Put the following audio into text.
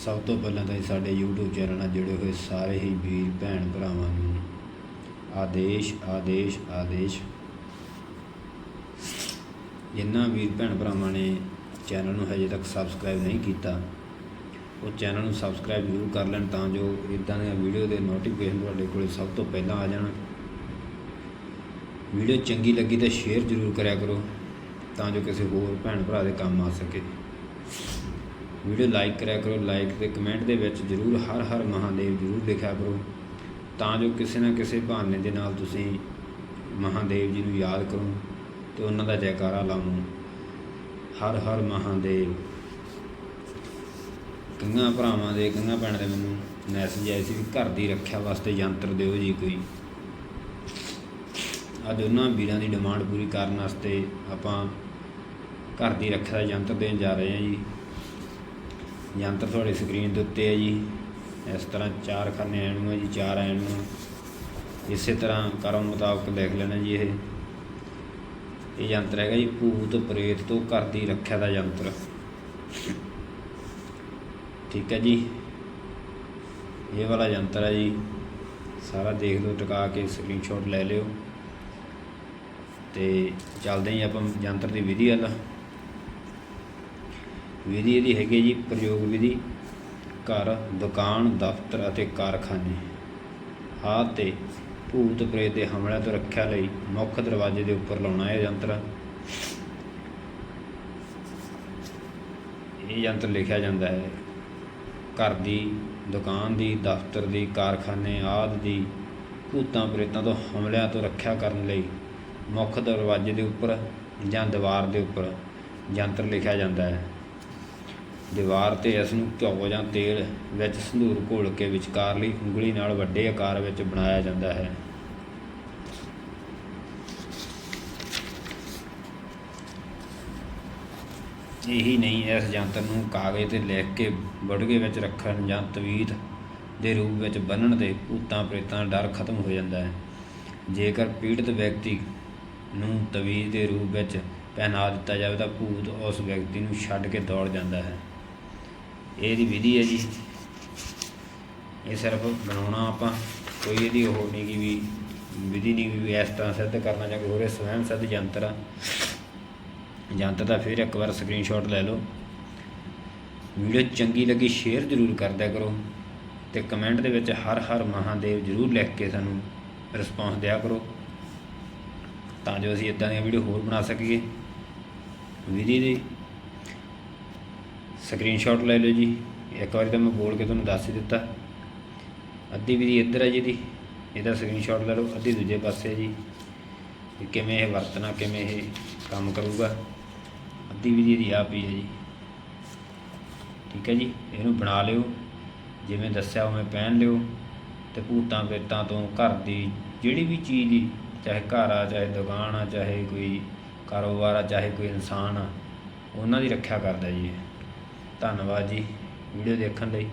ਸਭ ਤੋਂ ਪਹਿਲਾਂ ਤਾਂ ਸਾਡੇ YouTube ਚੈਨਲ ਨਾਲ ਜੁੜੇ ਹੋਏ ਸਾਰੇ ਹੀ ਵੀਰ, ਭੈਣ ਭਰਾਵਾਂ ਨੂੰ ਆਦੇਸ਼ ਆਦੇਸ਼ ਆਦੇਸ਼। ਜਿਨ੍ਹਾਂ ਵੀਰ, ਭੈਣ ਭਰਾਵਾਂ ਨੇ ਚੈਨਲ ਨੂੰ ਹਜੇ ਤੱਕ ਸਬਸਕ੍ਰਾਈਬ ਨਹੀਂ ਕੀਤਾ, ਉਹ ਚੈਨਲ ਨੂੰ ਸਬਸਕ੍ਰਾਈਬ ਜ਼ਰੂਰ ਕਰ ਲੈਣ ਤਾਂ ਜੋ ਇਦਾਂ ਦੀਆਂ ਵੀਡੀਓ ਦੇ ਨੋਟੀਫਿਕੇਸ਼ਨ ਤੁਹਾਡੇ ਕੋਲੇ ਸਭ ਤੋਂ ਪਹਿਲਾਂ ਆ ਜਾਣ। ਵੀਡੀਓ ਚੰਗੀ ਲੱਗੀ ਤਾਂ ਸ਼ੇਅਰ ਜ਼ਰੂਰ ਕਰਿਆ ਕਰੋ, ਤਾਂ ਜੋ ਕਿਸੇ ਹੋਰ ਭੈਣ ਭਰਾ ਦੇ ਕੰਮ ਆ ਸਕੇ। ਵੀਡੀਓ ਲਾਈਕ ਕਰਿਆ ਕਰੋ, ਲਾਈਕ ਤੇ ਕਮੈਂਟ ਦੇ ਵਿੱਚ ਜ਼ਰੂਰ ਹਰ ਹਰ ਮਹਾਦੇਵ ਜ਼ਰੂਰ ਲਿਖਿਆ ਕਰੋ, ਤਾਂ ਜੋ ਕਿਸੇ ਨਾ ਕਿਸੇ ਬਹਾਨੇ ਦੇ ਨਾਲ ਤੁਸੀਂ ਮਹਾਦੇਵ ਜੀ ਨੂੰ ਯਾਦ ਕਰੋ ਤੇ ਉਹਨਾਂ ਦਾ ਜੈਕਾਰਾ ਲਾਵੋ ਹਰ ਹਰ ਮਹਾਦੇਵ। ਕਈਆਂ ਭਰਾਵਾਂ ਦੇ ਕਈਆਂ ਭੈਣਾਂ ਦੇ ਮੈਨੂੰ ਮੈਸੇਜ ਆਏ ਸੀ ਵੀ ਘਰ ਦੀ ਰੱਖਿਆ ਵਾਸਤੇ ਯੰਤਰ ਦਿਓ ਜੀ ਕੋਈ। ਅੱਜ ਉਹਨਾਂ ਵੀਰਾਂ ਦੀ ਡਿਮਾਂਡ ਪੂਰੀ ਕਰਨ ਵਾਸਤੇ ਆਪਾਂ ਘਰ ਦੀ ਰੱਖਿਆ ਦਾ ਯੰਤਰ ਦੇਣ ਜਾ ਰਹੇ ਹਾਂ ਜੀ। ਯੰਤਰ ਤੁਹਾਡੀ ਸਕਰੀਨ ਦੇ ਉੱਤੇ ਹੈ ਜੀ। ਇਸ ਤਰ੍ਹਾਂ ਚਾਰ ਖਾਨੇ ਐਣ ਨੂੰ ਹੈ ਜੀ, ਚਾਰ ਐਣ ਨੂੰ। ਇਸੇ ਤਰ੍ਹਾਂ ਕਰਮ ਮੁਤਾਬਕ ਲਿਖ ਲੈਣਾ ਜੀ ਇਹ। ਇਹ ਯੰਤਰ ਹੈਗਾ ਜੀ, ਭੂਤ ਪ੍ਰੇਤ ਤੋਂ ਘਰ ਦੀ ਰੱਖਿਆ ਦਾ ਯੰਤਰ ਠੀਕ ਹੈ ਜੀ। ਇਹ ਵਾਲਾ ਯੰਤਰ ਹੈ ਜੀ। ਸਾਰਾ ਦੇਖ ਲਓ, ਟਿਕਾ ਕੇ ਸਕਰੀਨਸ਼ਾਟ ਲੈ ਲਿਓ। ਤੇ ਚੱਲਦੇ ਹਾਂ ਆਪਾਂ ਯੰਤਰ ਦੀ ਵਿਧੀ ਵੱਲ। ਵਿਧੀ ਇਹਦੀ ਹੈਗੀ ਜੀ, ਪ੍ਰਯੋਗ ਵਿਧੀ, ਘਰ, ਦੁਕਾਨ, ਦਫ਼ਤਰ ਅਤੇ ਕਾਰਖਾਨੇ। ਆਦਿ ਤੇ ਭੂਤ ਪ੍ਰੇਤ ਦੇ ਹਮਲਿਆਂ ਤੋਂ ਰੱਖਿਆ ਲਈ ਮੁੱਖ ਦਰਵਾਜ਼ੇ ਦੇ ਉੱਪਰ ਲਾਉਣਾ ਹੈ ਯੰਤਰ। ਇਹ ਯੰਤਰ ਲਿਖਿਆ ਜਾਂਦਾ ਹੈ, ਘਰ ਦੀ, ਦੁਕਾਨ ਦੀ, ਦਫ਼ਤਰ ਦੀ, ਕਾਰਖਾਨੇ ਆਦਿ ਦੀ ਭੂਤਾਂ ਪ੍ਰੇਤਾਂ ਤੋਂ ਹਮਲਿਆਂ ਤੋਂ ਰੱਖਿਆ ਕਰਨ ਲਈ ਮੁੱਖ ਦਰਵਾਜ਼ੇ ਦੇ ਉੱਪਰ ਜਾਂ ਦੀਵਾਰ ਦੇ ਉੱਪਰ ਯੰਤਰ ਲਿਖਿਆ ਜਾਂਦਾ ਹੈ। ਦੀਵਾਰ ਤੇ ਇਸ ਨੂੰ ਘਿਓ ਜਾਂ ਤੇਲ ਵਿੱਚ ਸੰਧੂਰ ਘੋਲ ਕੇ ਵਿਚਕਾਰਲੀ ਉਂਗਲੀ ਨਾਲ ਵੱਡੇ ਆਕਾਰ ਵਿੱਚ ਬਣਾਇਆ ਜਾਂਦਾ ਹੈ। ਇਹੀ ਨਹੀਂ, ਇਸ ਜੰਤਰ ਨੂੰ ਕਾਗਜ਼ ਤੇ ਲਿਖ ਕੇ ਬੜਗੇ ਵਿੱਚ ਰੱਖਣ ਜਾਂ ਤਵੀਤ ਦੇ ਰੂਪ ਵਿੱਚ ਬੰਨਣ ਦੇ ਭੂਤਾਂ ਪ੍ਰੇਤਾਂ ਦਾ ਡਰ ਖਤਮ ਹੋ ਜਾਂਦਾ ਹੈ। ਜੇਕਰ ਪੀੜਤ ਵਿਅਕਤੀ ਨੂੰ ਤਵੀਤ ਦੇ ਰੂਪ ਵਿੱਚ ਪਹਿਨਾ ਦਿੱਤਾ ਜਾਵੇ ਤਾਂ ਭੂਤ ਉਸ ਵਿਅਕਤੀ ਨੂੰ ਛੱਡ ਕੇ ਦੌੜ ਜਾਂਦਾ ਹੈ। ਇਹਦੀ ਵਿਧੀ ਹੈ ਜੀ। ਇਹ ਸਿਰਫ ਬਣਾਉਣਾ ਆਪਾਂ, ਕੋਈ ਇਹਦੀ ਉਹ ਨਹੀਂ ਕਿ ਵੀ ਵਿਧੀ ਨਹੀਂ ਵੀ ਇਸ ਤਰ੍ਹਾਂ ਸਿੱਧ ਕਰਨਾ ਜਾਂ ਕੋਈ ਹੋਰ ਇਹ ਸਵੈਮ ਸਿੱਧ ਯੰਤਰ ਆ। ਯੰਤਰ ਦਾ ਫਿਰ ਇੱਕ ਵਾਰ ਸਕਰੀਨਸ਼ਾਟ ਲੈ ਲਓ। ਵੀਡੀਓ ਚੰਗੀ ਲੱਗੀ ਸ਼ੇਅਰ ਜ਼ਰੂਰ ਕਰਦਿਆ ਕਰੋ ਤੇ ਕਮੈਂਟ ਦੇ ਵਿੱਚ ਹਰ ਹਰ ਮਹਾਦੇਵ ਜ਼ਰੂਰ ਲਿਖ ਕੇ ਸਾਨੂੰ ਰਿਸਪੌਂਸ ਦਿਆ ਕਰੋ ਤਾਂ ਜੋ ਅਸੀਂ ਇਦਾਂ ਦੀਆਂ ਵੀਡੀਓ ਹੋਰ ਬਣਾ ਸਕੀਏ। ਵਿਧੀ ਦੀ ਸਕਰੀਨਸ਼ਾਟ ਲੈ ਲਓ ਜੀ। ਇੱਕ ਵਾਰੀ ਤਾਂ ਮੈਂ ਬੋਲ ਕੇ ਤੁਹਾਨੂੰ ਦੱਸ ਹੀ ਦਿੱਤਾ। ਅੱਧੀ ਵਿਧੀ ਇੱਧਰ ਹੈ ਜੀ ਦੀ ਇਹਦਾ ਸਕਰੀਨਸ਼ਾਟ ਲੈ ਲਓ, ਅੱਧੀ ਦੂਜੇ ਪਾਸੇ ਜੀ। ਕਿਵੇਂ ਇਹ ਵਰਤਣਾ, ਕਿਵੇਂ ਇਹ ਕੰਮ ਕਰੂਗਾ। ਅੱਧੀ ਵਿਧੀ ਇਹਦੀ ਆਪ ਹੀ ਹੈ ਜੀ। ਠੀਕ ਹੈ ਜੀ, ਇਹਨੂੰ ਬਣਾ ਲਿਓ। ਜਿਵੇਂ ਦੱਸਿਆ ਉਵੇਂ ਪਹਿਨ ਲਿਓ। ਤੇ ਭੂਤਾਂ ਪੇਤਾਂ ਤੋਂ ਘਰ ਦੀ ਜਿਹੜੀ ਵੀ ਚੀਜ਼ ਦੀ ਚਾਹੇ ਘਰ ਆ, ਚਾਹੇ ਦੁਕਾਨ ਆ, ਚਾਹੇ ਕੋਈ ਕਾਰੋਬਾਰ ਆ, ਚਾਹੇ ਕੋਈ ਇਨਸਾਨ ਆ, ਉਹਨਾਂ ਦੀ ਰੱਖਿਆ ਕਰਦਾ ਜੀ ਇਹ। ਧੰਨਵਾਦ ਜੀ ਵੀਡੀਓ ਦੇਖਣ ਲਈ।